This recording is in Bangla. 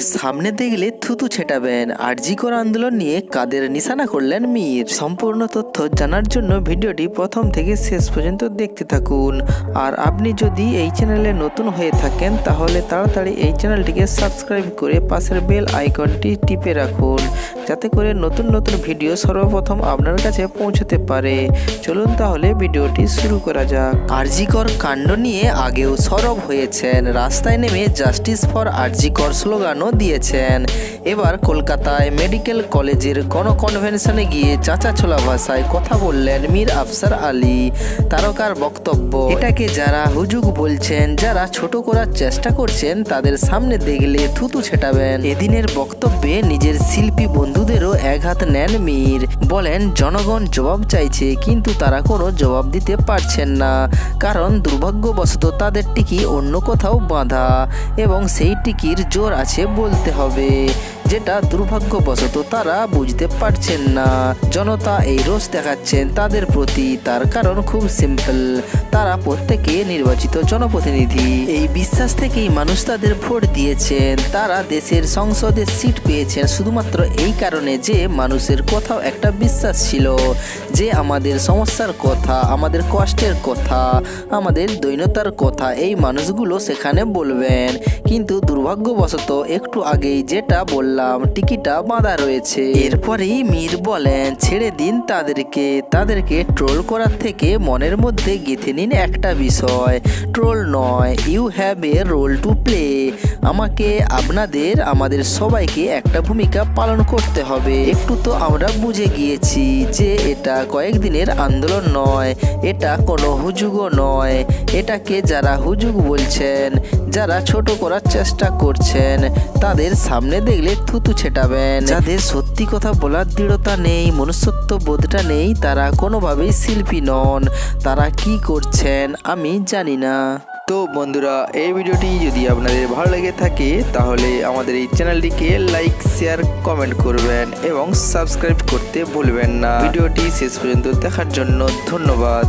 সামনে দেখলে থুতু ছেটাবেন। কর আন্দোলন নিয়ে কাদের নিশানা করলেন মীর? সম্পূর্ণ তথ্য জানার জন্য ভিডিওটি প্রথম থেকে শেষ পর্যন্ত দেখতে থাকুন। আর আপনি যদি এই চ্যানেলে নতুন হয়ে থাকেন, তাহলে তাড়াতাড়ি এই চ্যানেলটিকে সাবস্ক্রাইব করে পাশের বেল আইকনটি টিপে রাখুন। যাতে করে নতুন নতুন ভিডিও সর্বপ্রথম আপনার কাছে পৌঁছতে পারে। চলুন তাহলে ভিডিওটি শুরু করা যাক। আরজিকর কাণ্ড নিয়ে আগেও সরব হয়েছেন। রাস্তায় নেমে জাস্টিস ফর আরজিকর স্লোগানও দিয়েছেন। এবার কলকাতায় মেডিকেল কলেজের গণকনভেনশনে গিয়ে চাচা ছোলা ভাষায় কথা বললেন মীর আফসার আলী। তারকার বক্তব্য, এটাকে যারা হুজুগ বলছেন, যারা ছোট করার চেষ্টা করছেন, তাদের সামনে দেখলে থুতু ছেটাবেন। এদিনের বক্তব্যে নিজের শিল্পী বন্ধুদেরও একহাত নেন মীর। বলেন, জনগণ জবাব চাইছে, কিন্তু তারা কোনো জবাব দিতে পারছেন না। কারণ দুর্ভাগ্যবশত তাদের টিকি অন্য কোথাও বাঁধা, এবং সেই টিকির জোর আছে বলতে হবে। যেটা দুর্ভাগ্যবশত তারা বুঝতে পারছেন না। জনতা এই রোষ দেখাচ্ছেন তাদের প্রতি, তার কারণ খুব সিম্পল। তারা প্রত্যেকে নির্বাচিত জনপ্রতিনিধি। এই বিশ্বাস থেকেই মানুষ তাদের ভোট দিয়েছেন। তারা দেশের সংসদে সিট পেয়েছেন শুধুমাত্র এই কারণে যে মানুষের কোথাও একটা বিশ্বাস ছিল, যে আমাদের সমস্যার কথা, আমাদের কষ্টের কথা, আমাদের দৈনতার কথা, এই মানুষগুলো সেখানে বলবেন। কিন্তু দুর্ভাগ্যবশত একটু আগেই যেটা বললাম টিকিটা বাঁধা রয়েছে। এরপরেই মীর বলেন, ছেড়ে দিন তাদেরকে। তাদেরকে ট্রোল করার থেকে মনের মধ্যে গেঁথে নিন একটা বিষয়। ট্রোল নয়, you have a role to play. আমাকে, আপনাদের, আমাদের সবাইকে একটা ভূমিকা পালন করতে হবে। একটু তো আমরা বুঝে গিয়েছি যে এটা কয়েকদিনের আন্দোলন নয়, এটা কোনো হুজুগও নয়। এটাকে যারা হুজুগ বলছেন, যারা ছোট করার চেষ্টা করছেন, তাদের সামনে দেখলে থুতু ছেটাবেন। যাদের সত্যি কথা বলার দৃঢ়তা নেই, মনুষ্যত্ব বোধটা নেই, তারা কোনোভাবেই শিল্পী নন। তারা কি করছেন, আমি জানি না। তো বন্ধুরা, এই ভিডিওটি যদি আপনাদের ভালো লেগে থাকে, তাহলে আমাদের এই চ্যানেলটিকে লাইক, শেয়ার, কমেন্ট করবেন এবং সাবস্ক্রাইব করতে ভুলবেন না। ভিডিওটি শেষ পর্যন্ত দেখার জন্য ধন্যবাদ।